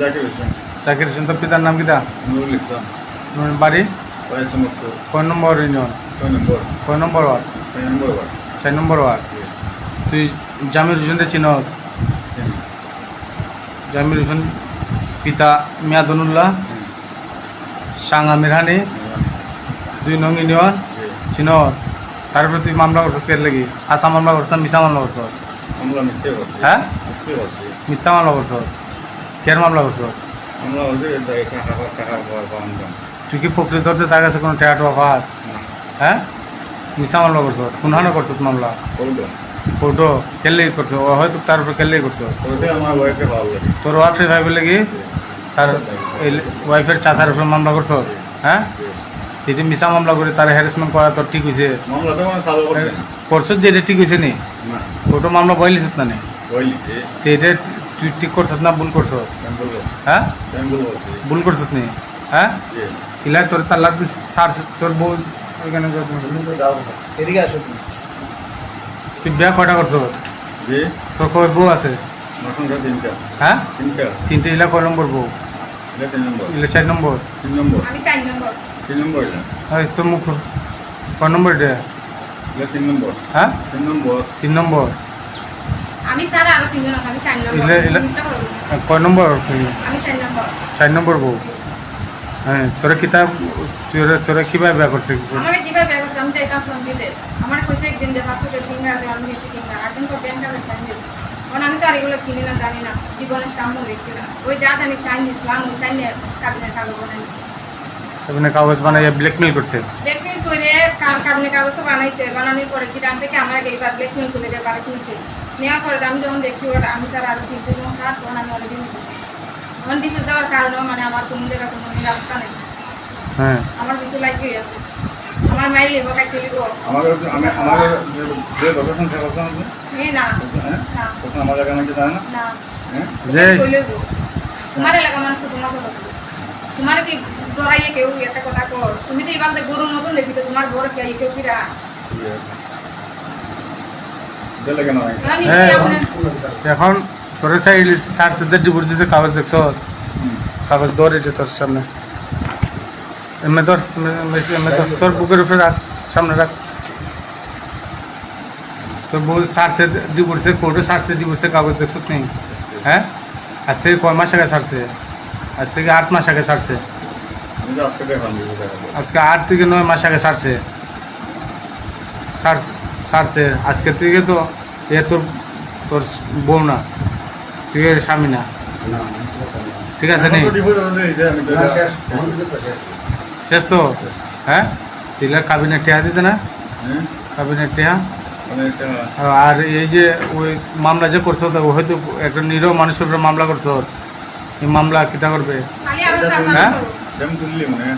জাকির হোসেন। জাকির হোসেন তোর পিতার নাম কিতা নুরুল ইসলাম। বাড়ি? কয় নম্বর ইউনিয়ন? ছয় নম্বর। কয় নম্বর ওয়ার্ড? ছয় নম্বর ওয়ার্ড। চার নম্বর ওয়ার্ড। তুই জামির হোসেনরে চিনস? চিনি জামির হোসেন পিতা মিয়াদনুল্লাহ সাং আমির হানি দুই নং ইউনিয়ন। চিনস? তারপরে তুই মামলা করছত কে লাগি। আসা মামলা করছ মিছা মামলা করছ। হ্যাঁ? মিথ্যে করছি। মিথ্যা মামলা করছ কের মামলা করছ? আমরা বলছি টাকা টাকা তুই কি প্রকৃত অর্থে তার কাছে কোনো টেয়া টোয়া পাস? হ্যাঁ? মিছা মামলা করছ? কোনখানে করছ মামলা? কোর্টো কেলে করছ? ও হয়তো তার উপরে কেলে করছ। তোর ওয়াইফের ভাইবে লাগি তার এই ওয়াইফের চাচার উপরে মামলা করছ? হ্যাঁ? তুই যে মিছা মামলা করে তার হ্যারাসমেন্ট করা তোর ঠিক হয়েছে মামলা চালু করছে। যে এটা ঠিক হয়েছে নি? কোর্টো মামলা বইলিস না তো এটা তুই ঠিক করছ না ভুল করছ। হ্যাঁ? ভুল করছ। নি? হ্যাঁ? যে ইলা তোর তার লাগতে সার তোর বউ দাও এদিকে আসো তুই বিয়া কয়টা করছ? যে তোর কয় বউ আছে? হ্যাঁ? তিনটা। তিনটে ইলা কয় নম্বর বউ? ইলা চার নম্বর? তিন নম্বর। আমি চার নম্বর। তিন নম্বর ওই তোর মুখ কয় নম্বর এটা? তিন নম্বর। হ্যাঁ? তিন নম্বর। তিন নম্বর। আমি ছাড়া আরও তিনজন আছে আমি চার নম্বর। কয় নম্বর তুমি? আমি চার নম্বর। চার নম্বর বউ? হ্যাঁ তোরা কিতাব তোরা তোরা কীভাবে বিয়া করছে? আমার কীভাবে আমি যাইতে আসলাম বিদেশ। আমার কইছে একদিন যে পাঁচশো টাকা আমি গেছি ফিঙ্গার আর দিন পর ব্যাংক আমি সাইন দিল কারণ আমি তো আর এগুলো চিনি না জানি না। জীবনে সামনে দেখছি না। ওই যা জানি সাইন দিছিলাম ওই সাইন কাবিনের কাগজ বানাইছি এখানে কাগজ বানাইয়া ব্ল্যাকমেল করছে? ব্ল্যাকমেল করে কাবিনের কাগজ তো বানাইছে বানানোর পরে সেখান থেকে আমার এইবার ব্ল্যাকমেল করে দিয়ে বাড়ি নিয়েছে নেওয়ার পরে আমি যখন দেখছি ওটা আমি স্যার আরও তিনটে সময় সার তখন আমি অলরেডি নিয়েছি আমার ডিফেন্স দেওয়ার কারণেও মানে আমার কোনো জায়গায় কোনো নিরাপত্তা নেই। হ্যাঁ। আমার কিছু লাগেই আছে। আমার মাইল লিব কাটতে লিব আমার আমি আমার যে সংসার করতাম আপনি? না। হ্যাঁ? না। আমার জায়গা নাকি তাই না? না। হ্যাঁ? যে তোমার এলাকা মানুষ তো তোমার কথা তোমার কি ডরাইয়ে কেউ একটা কথা কর তুমি তো এবার গরুর মতন দেখি তো তোমার বড় কে কেউ ফিরা ঠিক আছে দিলে কেন আমি আমি হ্যাঁ, আপনার এখন তোরা চাই সার সিদ্ধের ডিভোর্স দিতে কাগজ দেখছ? হুম। কাগজ ধর এটা তোর সামনে। এমনি ধর এমনি- এমনি- এমনি ধর তোর বুকের উপরে রাখ সামনে রাখ। তোর বউ সারছে ডিভোর্সে কোর্টে সারছে ডিভোর্সে কাগজ দেখছ নেই হ্যাঁ? আজ থেকে কয় মাস আগে সারছে আজ থেকে আট মাস আগে সারছে আমি তো আজকে দেখলাম আজকে আট থেকে নয় মাস আগে সারছে। সারছে। আজকে থেকে তো এ তোর তোর বউ না তুই এর স্বামী না। ঠিক আছে নি। শেষ তো শেষ শেষ। তো হ্যাঁ তিলা কাবিনেট টেহা দিতে না? হ্যাঁ? কাবিনেট টেহা আর এই যে ওই মামলা যে করছ হয়তো একটা নিরীহ মানুষের উপরে মামলা করছ এই মামলা কিতা করবে? হ্যাঁ? করো যেমন তুললি মানে